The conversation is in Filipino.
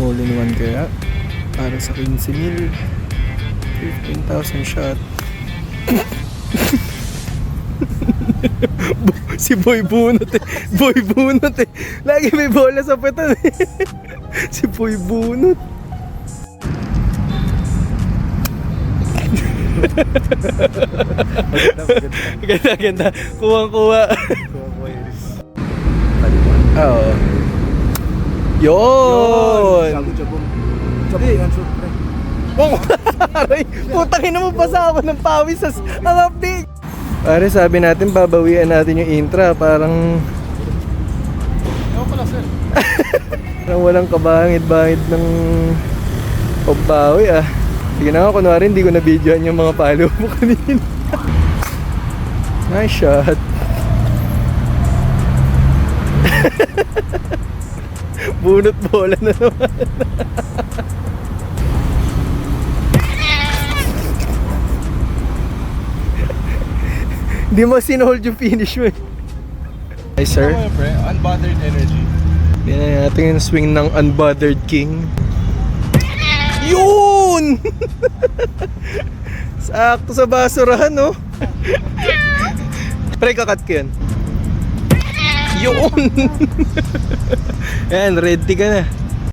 All in one kaya. Para sa 15 mil. 15,000 shot. si Boy Bunot eh. Boy Bunot eh. Lagi may bola sa petan eh. si Boy Bunot. ganda, ganda. Kuwang-kuwa. Oo. Yun! Oh, aray, putang ina mo basa ako ng pawis sa ang update. Pare, sabi natin babawian natin yung intra, parang Ewan lang sir. parang walang kabangid-bangid ng pagbawi ah. Sige na nga, kunwari hindi ko na videoan yung mga follow mo kanina. nice shot. Bunot bola na naman. Hindi mo sinohold yung finish mo eh. Hi sir. Ano pre? Unbothered energy. Yan natin yung swing ng Unbothered King. Yun! Sakto sa basurahan, no? Pre, kakat ko yun. Yun! Yan, ready ka na.